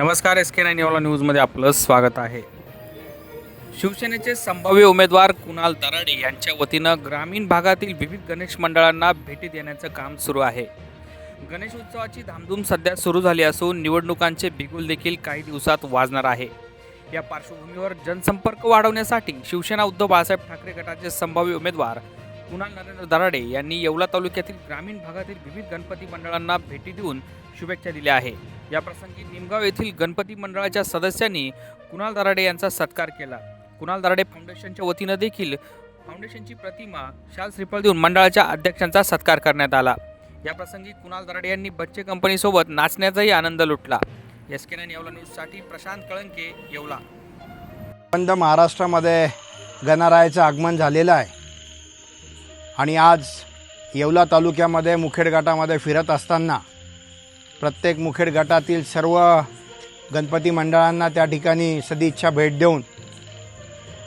नमस्कार S K nine यावाला न्यूजमध्ये आपलं स्वागत आहे. शिवसेनेचे संभाव्य उमेदवार कुणाल दराडे यांच्या वतीनं ग्रामीण भागातील विविध गणेश मंडळांना भेटी देण्याचं काम सुरू आहे. गणेश उत्सवाची धामधूम सध्या सुरू झाली असून निवडणुकांचे बिगुल देखील काही दिवसात वाजणार आहे. या पार्श्वभूमीवर जनसंपर्क वाढवण्यासाठी शिवसेना उद्धव बाळासाहेब ठाकरे गटाचे संभाव्य उमेदवार कुणाल नरेंद्र दराडे यांनी येवला तालुक्यातील ग्रामीण भागातील विविध गणपती मंडळांना भेटी देऊन शुभेच्छा दिल्या आहे या प्रसंगी निमगाव येथील गणपती मंडळाच्या सदस्यांनी कुणाल दराडे यांचा सत्कार केला. कुणाल दराडे फाउंडेशनच्या वतीनं देखील फाउंडेशनची प्रतिमा शाल श्रीफळ देऊन मंडळाच्या अध्यक्षांचा सत्कार करण्यात आला. या प्रसंगी कुणाल दराडे यांनी बच्चे कंपनीसोबत नाचण्याचाही आनंद लुटला. एस के नाईन येवला न्यूजसाठी प्रशांत कळंके येवला. बंद महाराष्ट्रामध्ये गणरायाचं आगमन झालेलं आहे. आणि आज येवला तालुक्यामध्ये मुखेड गटामध्ये फिरत असताना प्रत्येक मुखेड गटातील सर्व गणपती मंडळांना त्या ठिकाणी सदिच्छा भेट देऊन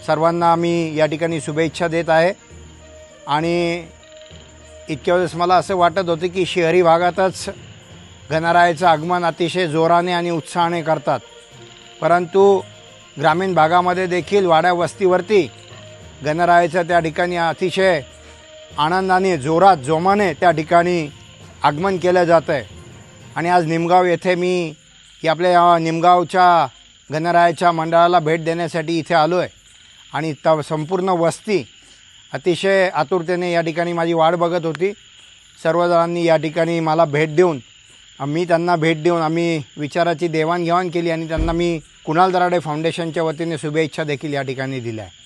सर्वांना आम्ही या ठिकाणी शुभेच्छा देत आहे. आणि इतक्या वेळेस मला असं वाटत होतं की शहरी भागातच गणरायाचं आगमन अतिशय जोराने आणि उत्साहाने करतात. परंतु ग्रामीण भागामध्ये देखील वाड्या वस्तीवरती गणरायाचं त्या ठिकाणी अतिशय आनंदाने जोरात जोमाने त्या ठिकाणी आगमन केलं जातं आहे आणि आज निमगाव येथे मी की आपल्या निमगावच्या गणरायाच्या मंडळाला भेट देण्यासाठी इथे आलो आहे आणि त संपूर्ण वस्ती अतिशय आतुरतेने या ठिकाणी माझी वाट बघत होती. सर्वजणांनी या ठिकाणी मला भेट देऊन मी त्यांना भेट देऊन आम्ही विचाराची देवाणघेवाण केली आणि त्यांना मी कुणाल दराडे फाउंडेशनच्या वतीने शुभेच्छा देखील या ठिकाणी दिल्या. आहे